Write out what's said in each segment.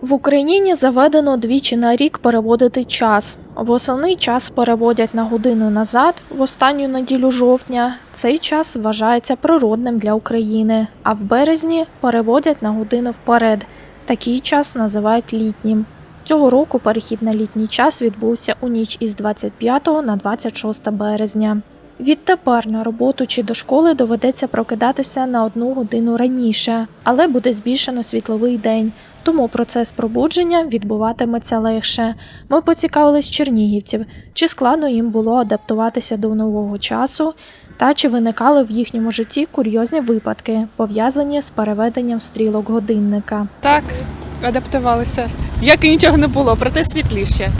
В Україні заведено двічі на рік переводити час. Восени час переводять на годину назад, в останню неділю жовтня. Цей час вважається природним для України, а в березні переводять на годину вперед. Такий час називають літнім. Цього року перехід на літній час відбувся у ніч із 25 на 26 березня. Відтепер на роботу чи до школи доведеться прокидатися на одну годину раніше, але буде збільшено світловий день, тому процес пробудження відбуватиметься легше. Ми поцікавились чернігівців, чи складно їм було адаптуватися до нового часу, та чи виникали в їхньому житті курйозні випадки, пов'язані з переведенням стрілок годинника. Так, адаптувалися. Як і нічого не було, проте світліше.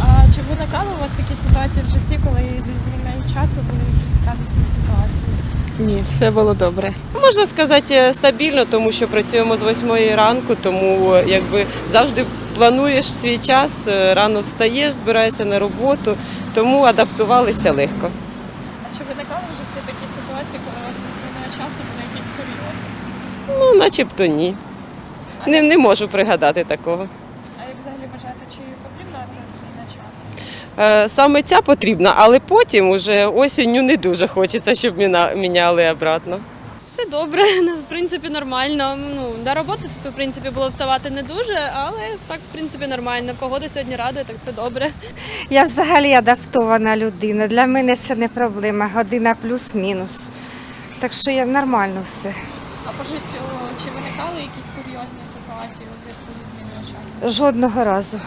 А чи виникали у вас такі ситуації в житті, коли зі зміною часу були якісь казусні ситуації? Ні, все було добре. Можна сказати е, стабільно, тому що працюємо з 8 ранку, тому е, якби завжди плануєш свій час, е, рано встаєш, збираєшся на роботу, тому адаптувалися легко. А чи виникали в житті такі ситуації, коли зі зміною часу були якісь курйози? Ну, начебто ні. Не, не можу пригадати такого. А як взагалі вважаєте, чи потрібна ця зміна часу? Е, Саме ця потрібна, але потім уже осінню не дуже хочеться, щоб міняли обратно. Все добре, ну, в принципі, нормально. Ну, до роботи, в принципі, було вставати не дуже, але так, в принципі, нормально. Погода сьогодні радує, так це добре. Я взагалі адаптована людина. Для мене це не проблема. Година плюс-мінус. Так що я нормально все. А по життю чи виникали якісь курйозні ситуації у зв'язку зі зміною часу? Жодного разу.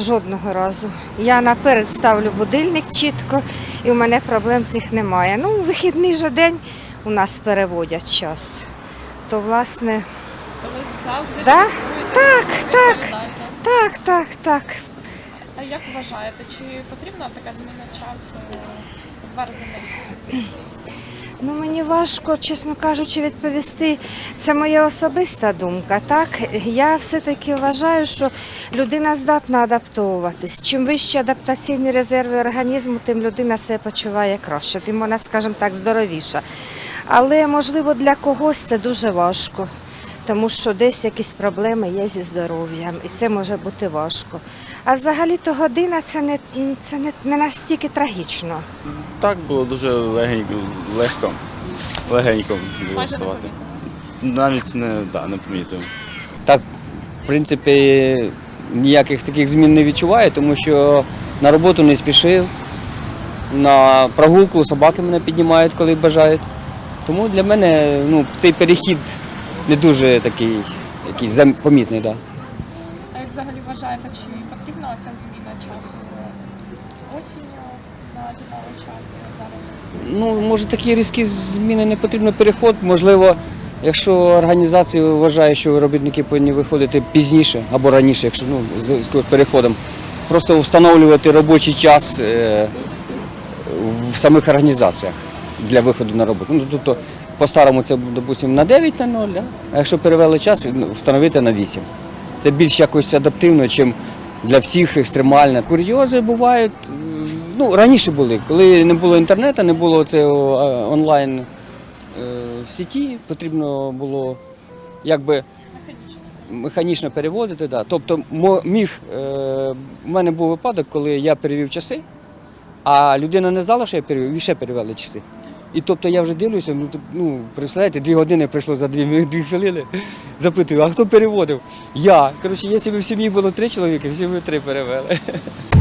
Жодного разу. Я наперед ставлю будильник чітко, і у мене проблем цих немає. Ну, вихідний же день у нас переводять час. То, власне, То ви завжди Да? Так, так. так, так, так. А як вважаєте, чи потрібна така зміна часу два рази на рік? Ну, мені важко, чесно кажучи, відповісти. Це моя особиста думка. Так, я все-таки вважаю, що людина здатна адаптовуватись. Чим вищі адаптаційні резерви організму, тим людина себе почуває краще, тим вона, скажімо так, здоровіша. Але можливо для когось це дуже важко. Тому що десь якісь проблеми є зі здоров'ям, і це може бути важко. А взагалі-то година це не, це не, не настільки трагічно. Так було дуже легенько, легко, легенько було вставати. Навіть не, да, не помітив. Так, в принципі, ніяких таких змін не відчуваю, тому що на роботу не спішив. На прогулку собаки мене піднімають, коли бажають. Тому для мене ну, цей перехід не дуже такий якийсь зам- помітний. Да. А як взагалі вважаєте, чи потрібна ця зміна часу осінню Ну, може, такі різкі зміни не потрібно переход. Можливо, якщо організація вважає, що робітники повинні виходити пізніше або раніше, якщо ну, з переходом, просто встановлювати робочий час е, в самих організаціях для виходу на роботу. Ну, тобто, по-старому це, допустимо, на 9 на 0, да? а якщо перевели час, ну, встановити на 8. Це більш якось адаптивно, ніж для всіх екстремально. Курйози бувають. Ну, раніше були, коли не було інтернету, не було цього онлайн е, в сіті, потрібно було якби механічно переводити. Да. Тобто міг, е, у мене був випадок, коли я перевів часи, а людина не знала, що я перевів, і ще перевели часи. І тобто я вже дивлюся, ну, ну представляєте, дві години пройшло за дві, дві хвилини. Запитую, а хто переводив? Я. Коротше, якщо б в сім'ї було три чоловіки, всі ми три перевели.